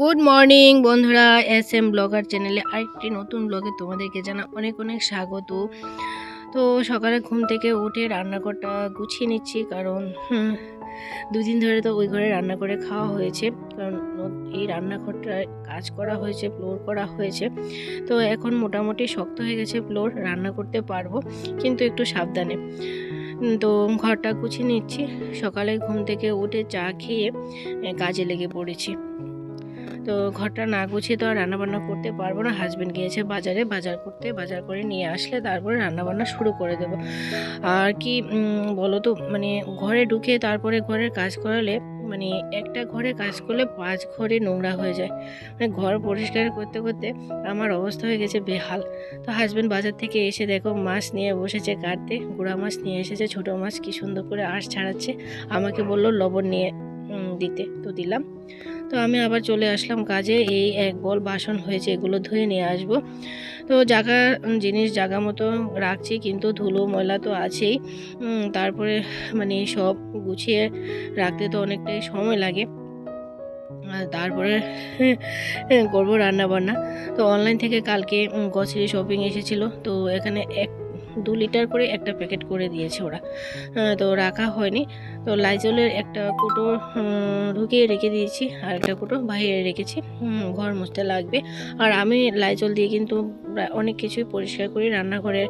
Good morning বন্ধুরা S M blogger চ্যানেলে আরেকটি নতুন ব্লগে তোমাদেরকে জানা অনেক অনেক স্বাগত। তো সকালে ঘুম থেকে উঠে রান্নাঘরটা গুছিয়ে নিচ্ছি কারণ দুদিন ধরে তো ওই ঘরে রান্না করে খাওয়া হয়েছে। কারণ এই রান্নাঘরটায় কাজ করা হয়েছে ফ্লোর করা হয়েছে। তো এখন মোটামুটি শক্ত হয়ে গেছে ফ্লোর রান্না করতে পারব, কিন্তু একটু সাবধানে। তো ঘরটা গুছিয়ে নিচ্ছি। সকালে ঘুম থেকে উঠে চা খেয়ে কাজে লেগে পড়েছি। তো ঘরটা না গুছিয়ে তো আর রান্নাবান্না করতে পারব না। হাজবেন্ড গিয়েছে বাজারে, বাজার করতে, বাজার করে নিয়ে আসলে তারপরে রান্নাবান্না শুরু করে দেব। আর কি বলো তো মানে ঘরে ঢুকে তারপরে ঘরের কাজ করালে মানে একটা ঘরে কাজ করলে পাঁচ ঘরে নোংরা হয়ে যায়। মানে ঘর পরিষ্কার করতে করতে আমার অবস্থা হয়ে গেছে বেহাল। তো হাজবেন্ড বাজার থেকে এসে দেখো মাছ নিয়ে বসেছে কাটতে, গুঁড়া মাছ নিয়ে এসেছে, ছোট মাছ কি সুন্দর করে আঁশ ছাড়াচ্ছে। আমাকে বলল লবণ নিয়ে দিতে। তো দিলাম। তো আমি আবার চলে আসলাম কাজে। এই এক বল বাসন হয়েছে, এগুলো ধুয়ে নিয়ে আসব। তো জায়গা জিনিস জায়গা মতো রাখছি, কিন্তু ধুলো, ময়লা তো আছেই। তারপরে মানে সব গুছিয়ে রাখতে তো অনেকটাই সময় লাগে। তারপরে করব রান্না বান্না তো অনলাইন থেকে কালকে গছরি শপিং এসেছিল। তো এখানে এক দু লিটার করে একটা প্যাকেট করে দিয়েছে ওরা। তো রাখা হয়নি। তো লাইজলের একটা কুটো ঢুকিয়ে রেখে দিয়েছি, আর একটা কুটো বাইরে রেখেছি। ঘর মুছতে লাগবে। আর আমি লাইজল দিয়ে কিন্তু অনেক কিছুই পরিষ্কার করি। রান্নাঘরের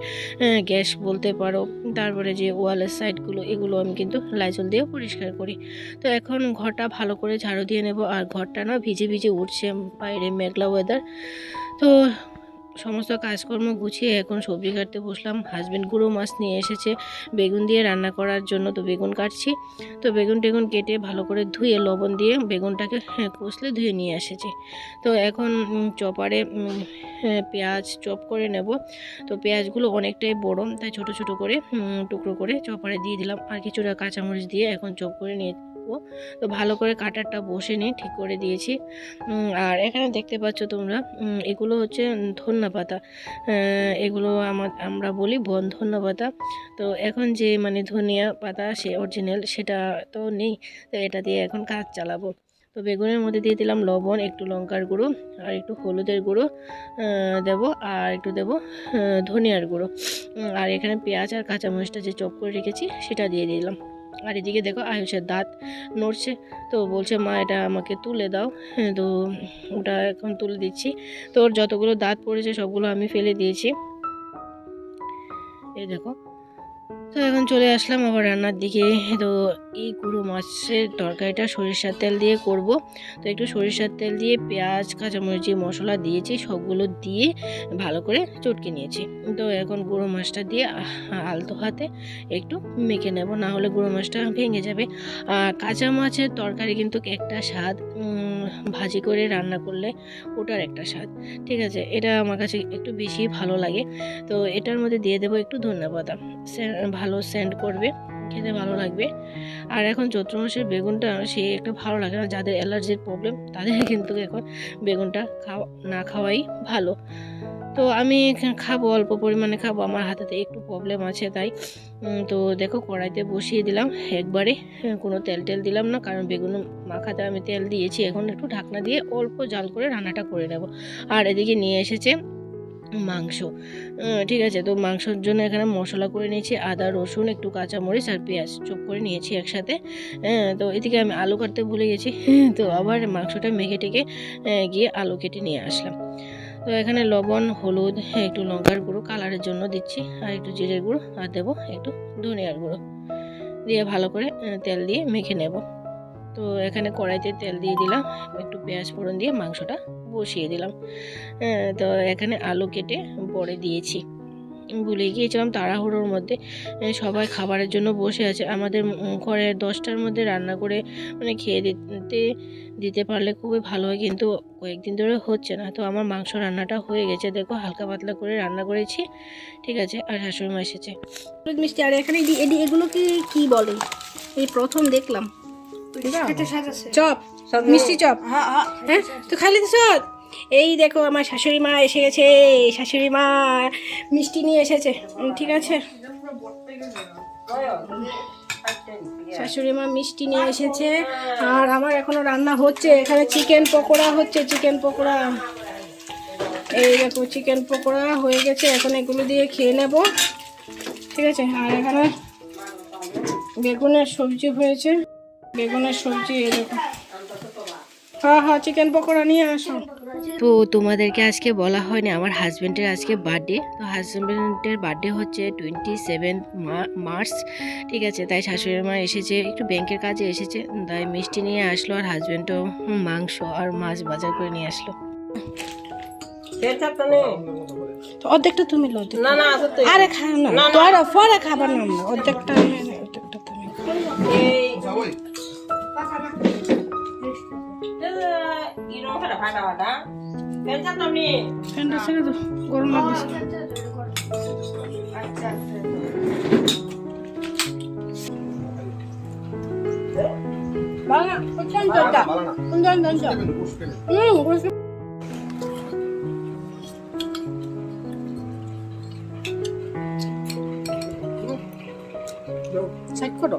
গ্যাস বলতে পারো, তারপরে যে ওয়ালের সাইডগুলো, এগুলো আমি কিন্তু লাইজল দিয়ে পরিষ্কার করি। তো এখন ঘরটা ভালো করে ঝাড়ু দিয়ে নেব। আর ঘরটা না ভিজে ভিজে উঠছে, বাইরে মেঘলা ওয়েদার তো সমস্ত কাজকর্ম গুছিয়ে এখন সবজি কাটতে বসলাম। হাজবেন্ড গুঁড়ো মাছ নিয়ে এসেছে। বেগুন দিয়ে রান্না করার জন্য তো বেগুন কাটছি। তো বেগুন টেগুন কেটে ভালো করে ধুয়ে লবণ দিয়ে বেগুনটাকে হ্যাঁ, কষলে ধুয়ে নিয়ে এসেছি। তো এখন চপারে হ্যাঁ, পেঁয়াজ চপ করে নেব। তো পেঁয়াজগুলো অনেকটাই বড় তাই ছোট ছোট করে টুকরো করে চপারে দিয়ে দিলাম। আর কিছুটা কাঁচামরিচ দিয়ে এখন চপ করে নিয়ে নেব। তো ভালো করে কাটারটা বসে নিয়ে ঠিক করে দিয়েছি। আর এখানে দেখতে পাচ্ছ তোমরা এগুলো হচ্ছে ধন্যা পাতা। এগুলো আমার বলি বন ধন্যা পাতা। তো এখন যে মানে ধনিয়া পাতা সে অরিজিনাল সেটা তো নেই, তো এটা দিয়ে এখন কাজ চালাবো। তো বেগুনের মধ্যে দিয়ে দিলাম লবণ, একটু লঙ্কার গুঁড়ো আর একটু হলুদের গুঁড়ো দেবো আর একটু দেবো ধনিয়ার গুঁড়ো। আর এখানে পেঁয়াজ আর কাঁচামরিচটা যে চপ করে রেখেছি সেটা দিয়ে দিলাম। আর এদিকে দেখো আয়ুষের দাঁত নড়ছে। তো বলছে মা এটা আমাকে তুলে দাও। হ্যাঁ, তো ওটা এখন তুলে দিচ্ছি। তো ওর যতগুলো দাঁত পড়েছে সবগুলো আমি ফেলে দিয়েছি। এই দেখো তো এখন চলে আসলাম আবার রান্নার দিকে। তো এই গুঁড়ো মাছের তরকারিটা সরিষার তেল দিয়ে করব। তো একটু সরিষার তেল দিয়ে পেঁয়াজ, কাঁচামরিচ, যে মশলা দিয়েছি, সবগুলো দিয়ে ভালো করে চটকে নিয়েছি। তো এখন গুঁড়ো মাছটা দিয়ে আলতো হাতে একটু মেখে নেব, না হলে গুঁড়ো মাছটা ভেঙে যাবে। কাঁচা মাছের তরকারি কিন্তু একটা স্বাদ। ভাজি করে রান্না করলে ওটার একটা স্বাদ। ঠিক আছে, এটা আমার কাছে একটু বেশি ভালো লাগে। তো এটার মধ্যে দিয়ে দেবো একটু ধন্যবাদ ভালো সেন্ড করবে, খেতে ভালো লাগবে। আর এখন চৈত্র মাসের বেগুনটা সে একটু ভালো লাগে না, যাদের অ্যালার্জির প্রবলেম, তাদের কিন্তু এখন বেগুনটা খাওয়া, না খাওয়াই ভালো। তো আমি খাব অল্প পরিমাণে খাব। আমার হাতেতে একটু প্রবলেম আছে তাই। তো দেখো কড়াইতে বসিয়ে দিলাম একবারে। হ্যাঁ, কোনো তেল টেল দিলাম না কারণ বেগুন মাখাতে আমি তেল দিয়েছি। এখন একটু ঢাকনা দিয়ে অল্প জাল করে রান্নাটা করে নেব। আর এদিকে নিয়ে এসেছে মাংস। ঠিক আছে তো মাংসর জন্য এখানে মশলা করে নিয়েছি আদা রসুন একটু কাঁচামরিচ আর পেঁয়াজ চপ করে নিয়েছি একসাথে। হ্যাঁ, তো এদিকে আমি আলু কাটতে ভুলে গেছি। তো আবার মাংসটা মেখে টেকে গিয়ে আলু কেটে নিয়ে আসলাম। তো এখানে লবণ হলুদ হ্যাঁ, একটু লঙ্কার গুঁড়ো কালারের জন্য দিচ্ছি আর একটু জিরের গুঁড়ো আর দেবো একটু ধনিয়ার গুঁড়ো। দিয়ে ভালো করে তেল দিয়ে মেখে নেব। তো এখানে কড়াইতে তেল দিয়ে দিলাম একটু পেঁয়াজ ফোড়ন দিয়ে মাংসটা বসিয়ে দিলাম। তো এখানে আলু কেটে বড়ে দিয়েছি। ভুলে গিয়েছিলাম তাড়াহুড়োর মধ্যে সবাই খাবারের জন্য বসে আছে। আমাদের ঘরে দশটার মধ্যে রান্না করে মানে খেয়ে দিতে দিতে পারলে খুবই ভালো হয় কিন্তু কয়েকদিন ধরে হচ্ছে না। তো আমার মাংস রান্নাটা হয়ে গেছে। দেখো হালকা পাতলা করে রান্না করেছি। ঠিক আছে আর শাশুড়ি মা এসেছে। হলুদ মিষ্টি আর এখানে এডি- এগুলোকে কি বলে? এই প্রথম দেখলাম। চপ মিষ্টি চপ। হ্যাঁ তো খালি তো চপ? এই দেখো আমার শাশুড়ি মা এসে গেছে শাশুড়ি মা, মিষ্টি নিয়ে এসেছে। ঠিক আছে? শাশুড়ি মা মিষ্টি নিয়ে এসেছে, আর আমার এখনও রান্না হচ্ছে। এখানে চিকেন পকোড়া হচ্ছে, চিকেন পকোড়া। এই দেখো, চিকেন পকোড়া হয়ে গেছে। এখন এগুলো দিয়ে খেয়ে নেব। ঠিক আছে? আর এখানে বেগুনের সবজি হয়েছে। বেগুনের সবজি দেখো। হ্যাঁ হ্যাঁ চিকেন পকোড়া নিয়ে আসো। তো তোমাদেরকে আজকে বলা হয়নি আমার হাজব্যান্ডের আজকে বার্থডে তো হাজব্যান্ডের বার্থডে হচ্ছে টোয়েন্টি সেভেন মার্চ ঠিক আছে তাই শাশুড়ি মা এসেছে একটু ব্যাংকের কাজে এসেছে তাই মিষ্টি নিয়ে আসলো আর হাজব্যান্ডও মাংস আর মাছ বাজার করে নিয়ে আসলো। অর্ধেকটা তুমি লো না না আরে খাও না তোরা পরে খাবার নাম না অর্ধেকটা নিয়ে নে, অর্ধেকটা তুমি এই ইনো খাটা ফাটা ফাটা কেনটা তুমি ফ্যানটা ছেড়ে দাও গরম লাগছে বাংলা কোথায় দরজা কোথায় দরজা হুম বসে সাইড করো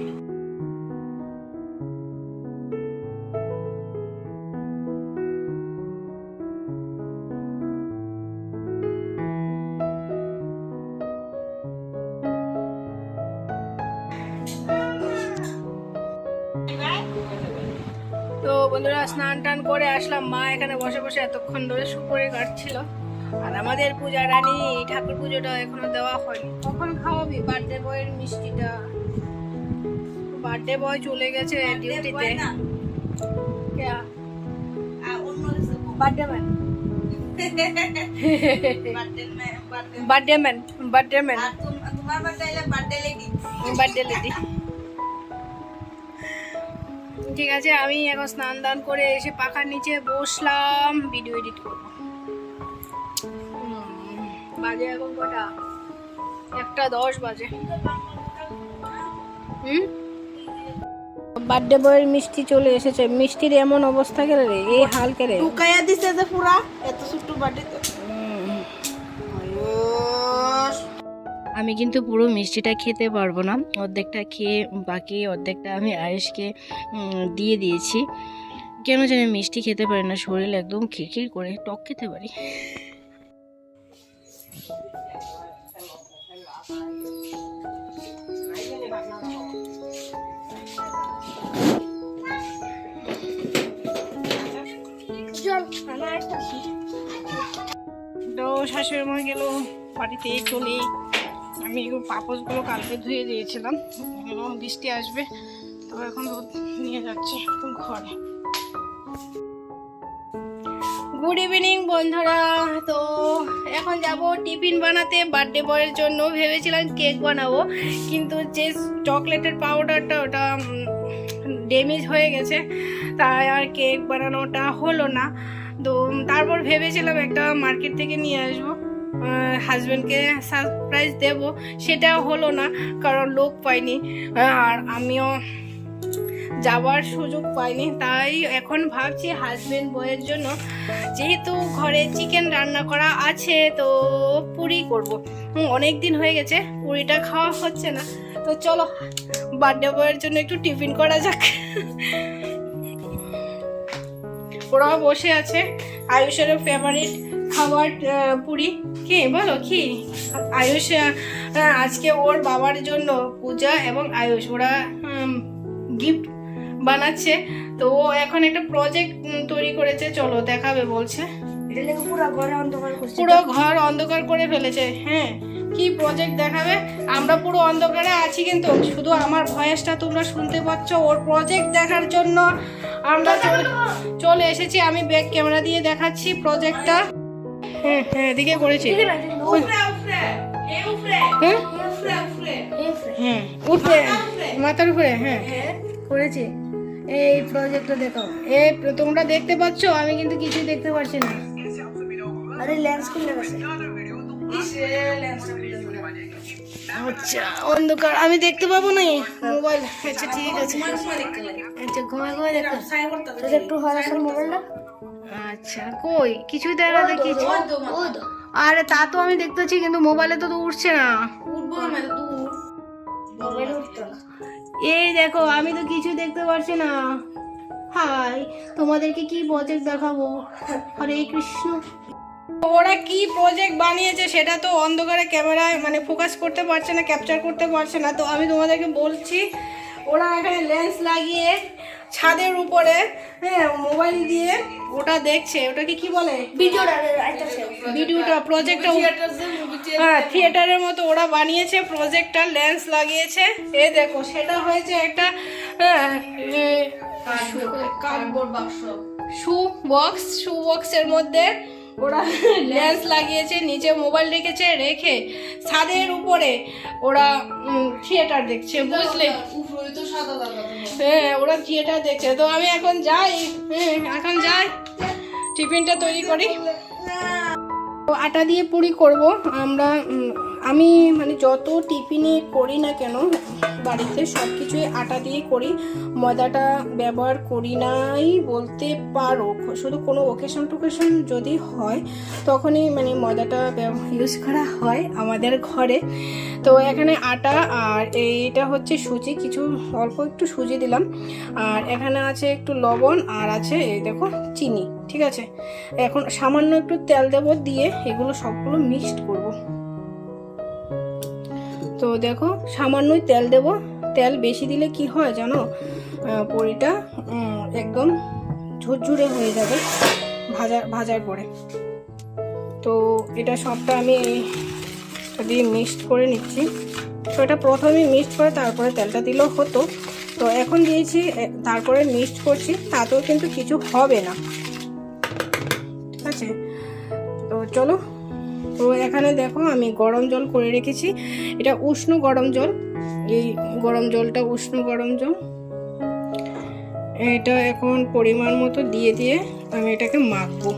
স্নান টান করে আসলাম। মা এখানে বসে বসে এতক্ষণ ধরে সুপরে কাটছিল। আর আমাদের পূজা রানী ঠাকুর পুজোটা এখনও দেওয়া হয়নি। কখন খাওয়াবি? বার্থডে বয়ের মিষ্টিটা। বার্থডে বয় চলে গেছে ডিউটিতে। Birthday man. Birthday man birthday man birthday lady. ঠিক আছে আমি এখন স্নান দান করে এসে পাখার নিচে বসলাম ভিডিও এডিট করব। বাজে এখন কটা? একটা দশ বাজে। হুম? বার্থডে বয়ের মিষ্টি চলে এসেছে। মিষ্টির এমন অবস্থা গেলে রে? এই হাল কেড়ে টুকাইয়া দিছে যে পুরা এত ছোট্ট বাড়ি আমি কিন্তু পুরো মিষ্টিটা খেতে পারব না। অর্ধেকটা খেয়ে বাকি অর্ধেকটা আমি আয়েশকে উম, দিয়ে দিয়েছি। কেন জানি মিষ্টি খেতে পারি না শরীর একদম খিরখির করে টক খেতে পারি। তো শাশুড়ি মা গেল বাড়িতে চলে আমি এগুলো পাপোশগুলো কালকে ধুয়ে দিয়েছিলাম। এগুলো বৃষ্টি আসবে তো এখন রোদ নিয়ে যাচ্ছে ঘরে। গুড ইভিনিং বন্ধুরা। তো এখন যাব টিফিন বানাতে। বার্থডে বয়ের জন্য ভেবেছিলাম কেক বানাবো, কিন্তু যে চকলেটের পাউডারটা ওটা ড্যামেজ হয়ে গেছে, তাই আর কেক বানানোটা হলো না। তো তারপর ভেবেছিলাম একটা মার্কেট থেকে নিয়ে আসব। হাজব্যান্ডকে সারপ্রাইজ দেব, সেটা হলো না, কারণ লোক পাইনি। আর আমিও যাওয়ার সুযোগ পাইনি, তাই এখন ভাবছি হাজব্যান্ড বইয়ের জন্য, যেহেতু ঘরে চিকেন রান্না করা আছে, তো পুরি করব। অনেক দিন হয়ে গেছে, পুরিটা খাওয়া হচ্ছে না। তো চলো বার্থডে বয়ের জন্য একটু টিফিন করা যাক। ওরাও বসে আছে আয়ুষের ফেভারিট খাবার পুরি। কি? বলো কি? আয়ুষ আজকে ওর বাবার জন্য পূজা এবং আয়ুষ ওরা গিফট বানাচ্ছে। তো ও এখন একটা প্রজেক্ট তৈরি করেছে। চলো দেখাবে বলছে। পুরো ঘর অন্ধকার করে ফেলেছে হ্যাঁ। কি প্রজেক্ট দেখাবে? আমরা পুরো অন্ধকারে আছি কিন্তু শুধু আমার ভয়েসটা তোমরা শুনতে পাচ্ছ ওর প্রজেক্ট দেখার জন্য। আমরা চলে- চলে এসেছি আমি ব্যাক ক্যামেরা দিয়ে দেখাচ্ছি প্রজেক্টটা হ্যাঁ হ্যাঁ এদিকে করেছি। হ্যাঁ? হ্যাঁ মাথার উপরে হ্যাঁ। করেছি। এই প্রজেক্টটা দেখো এই তোমরা দেখতে পাচ্ছ আমি কিন্তু কিছুই দেখতে পারছি না। আরে ল্যান্স খুলে গেছে। আচ্ছা অন্ধকার। আমি দেখতে পাবো না মোবাইল? আচ্ছা ঠিক আছে। আচ্ছা ঘুমায় ঘুমায় দেখো। একটু হরাসের মোবাইলটা? আচ্ছা কই? কিছুই দেয় না দেখি আরে, তা তো আমি দেখতে পাচ্ছি, কিন্তু মোবাইলে তো উঠছে না। এই দেখো, আমি তো কিছু দেখতে পারছি না। হাই, তোমাদেরকে কি প্রজেক্ট দেখাবো? হরে কৃষ্ণ। ওরা কি প্রজেক্ট বানিয়েছে সেটা তো অন্ধকারে ক্যামেরায় মানে ফোকাস করতে পারছে না ক্যাপচার করতে পারছে না। তো আমি তোমাদেরকে বলছি ওরা এখানে লেন্স লাগিয়ে ছাদের উপরে হ্যাঁ মোবাইল দিয়ে ওটা দেখছে। ওটাকে কি বলে? ভিডিওটা ভিডিওটা প্রজেক্টটা হ্যাঁ থিয়েটারের মতো ওরা বানিয়েছে প্রজেক্টর লেন্স লাগিয়েছে। এ দেখো সেটা হয়েছে একটা কার্ডবোর্ড বাক্স। শু বক্স শু বক্সের মধ্যে ওরা ল্যান্স লাগিয়েছে, নিচে মোবাইল রেখেছে, রেখে ছাদের উপরে ওরা থিয়েটার দেখছে, বুঝলে? হ্যাঁ ওরা থিয়েটার দেখছে। তো আমি এখন যাই হ্যাঁ এখন যাই, টিফিনটা তৈরি করি। আটা দিয়ে পুরি করব, আমরা আমি মানে যত টিফিনে করি না কেন, বাড়িতে সব কিছুই আটা দিয়ে করি। ময়দাটা ব্যবহার করি নাই বলতে পারো। শুধু কোনো ওকেশন টোকেশন যদি হয়, তখনই মানে ময়দাটা ইউজ করা হয় আমাদের ঘরে। তো এখানে আটা আর এইটা হচ্ছে সুজি, কিছু অল্প একটু সুজি দিলাম। আর এখানে আছে একটু লবণ আর আছে এই দেখো চিনি, ঠিক আছে? এখন সামান্য একটু তেল দেব দিয়ে এগুলো সবগুলো মিক্সড করব। তো দেখো, সামান্যই তেল দেব। তেল বেশি দিলে কি হয় জানো? পুরিটা একদম ঝুরঝুরে হয়ে যাবে ভাজা, ভাজার পরে। তো এটা সবটা আমি দিয়ে মিক্সড করে নিচ্ছি। তো এটা প্রথমে মিক্সড করে তারপরে তেলটা দিলেও হতো। তো এখন দিয়েছি তারপরে মিক্সড করছি, তাতেও কিন্তু কিছু হবে না। ঠিক আছে? তো চলো তো এখানে দেখো আমি গরম জল করে রেখেছি। এটা উষ্ণ গরম জল। এই গরম জলটা উষ্ণ গরম জল। এটা এখন পরিমাণ মতো দিয়ে দিয়ে আমি এটাকে মাখবো।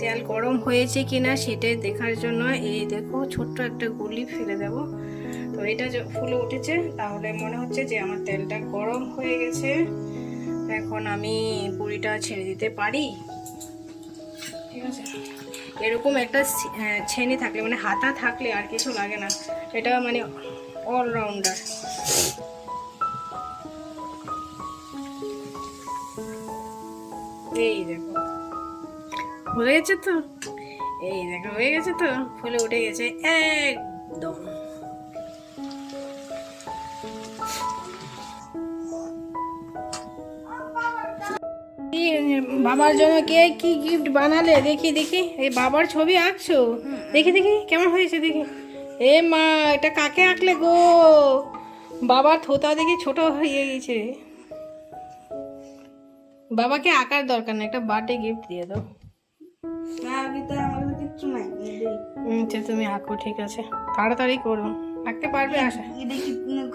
তেল গরম হয়েছে কিনা সেটাই দেখার জন্য এই দেখো ছোট্ট একটা গুলি ফেলে দেব। তো এটা ফুলে উঠেছে তাহলে মনে হচ্ছে যে আমার তেলটা গরম হয়ে গেছে। এখন আমি পুরিটা ছেড়ে দিতে পারি। ঠিক আছে? এরকম একটা ছেনি থাকলে মানে হাতা থাকলে আর কিছু লাগে না। এটা মানে অলরাউন্ডার এই দেখো। হয়ে গেছে তো? এই দেখো হয়ে গেছে তো? ফুলে উঠে গেছে একদম। বাবার জন্য কে কি গিফট বানালে? দেখি দেখি। এই বাবার ছবি আঁকছো? দেখি দেখি কেমন হয়েছে দেখি। এ মা এটা কাকে আঁকলে গো? বাবার থোতা দেখি ছোট হয়ে গেছে। বাবাকে আঁকার দরকার না একটা বার্থডে গিফট দিয়ে দাও। আচ্ছা তুমি আঁকো ঠিক আছে। তাড়াতাড়ি করো। আঁকতে পারবে আশা।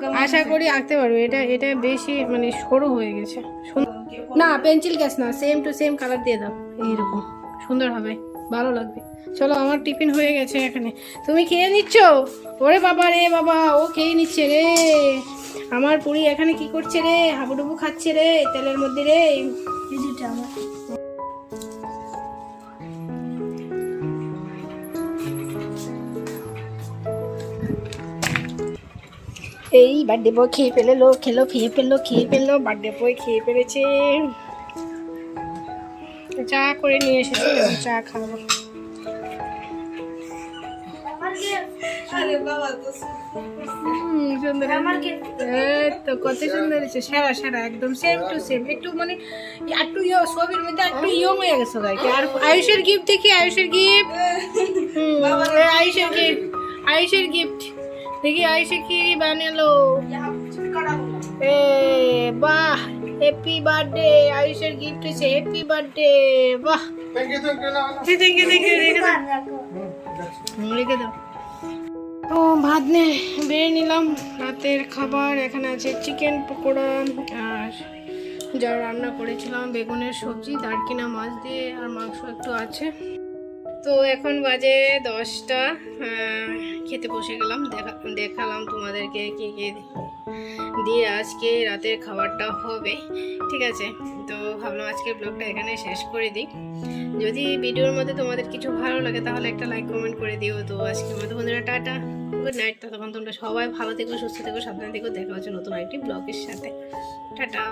আশা করি আঁকতে পারবে। এটা এটা বেশি মানে সরু হয়ে গেছে। সুন- না পেন্সিল গ্যাস না সেম টু সেম কালার দিয়ে দাও, এইরকম, সুন্দর হবে, ভালো লাগবে। চলো, আমার টিফিন হয়ে গেছে এখানে। তুমি খেয়ে নিচ্ছ? ওরে বাবা রে বাবা, ও খেয়ে নিচ্ছে রে। আমার পুরী এখানে কি করছে রে? হাবুডুবু খাচ্ছে রে, তেলের মধ্যে রে। এই বার্থডে বয় খেয়ে ফেলেলো, খেলো, খেয়ে ফেলল খেয়ে ফেলল, বার্থডে বয় খেয়ে ফেলেছে। চা করে নিয়ে এসেছি চা খাব। তো, কত সুন্দর হয়েছে একদম টু একটু মানে মধ্যে একটু ইয়ং হয়ে গেছে আর আয়ুষের গিফট আয়ুষের গিফট আয়ুষের গিফট আয়ুষের গিফট দেখি আয়ুষে কি বানালো। এ বাহ হ্যাপি বার্থডে আয়ুষের গিফট হয়েছে হ্যাপি বার্থডে বাহ। থ্যাংক ইউ থ্যাংক ইউ রেখে দাও। রেখে দাও। তো ভাত নে বেড়ে নিলাম। রাতের খাবার এখানে আছে চিকেন পকোড়া আর যা রান্না করেছিলাম বেগুনের সবজি দারকিনা মাছ দিয়ে আর মাংস একটু আছে। তো এখন বাজে দশটা খেতে বসে গেলাম, দেখা, দেখালাম তোমাদেরকে কি কি দিয়ে আজকে রাতের খাবারটা হবে, ঠিক আছে? তো ভাবলাম আজকের ব্লগটা এখানে শেষ করে দিই। যদি ভিডিওর মধ্যে তোমাদের কিছু ভালো লাগে, তাহলে একটা লাইক কমেন্ট করে দিও। তো আজকের মতো বন্ধুরা টাটা গুড নাইট ততক্ষণ তোমরা সবাই ভালো থেকো, সুস্থ থেকো, সাবধানে থেকো। দেখা হচ্ছে নতুন একটি ব্লগের সাথে। টাটা।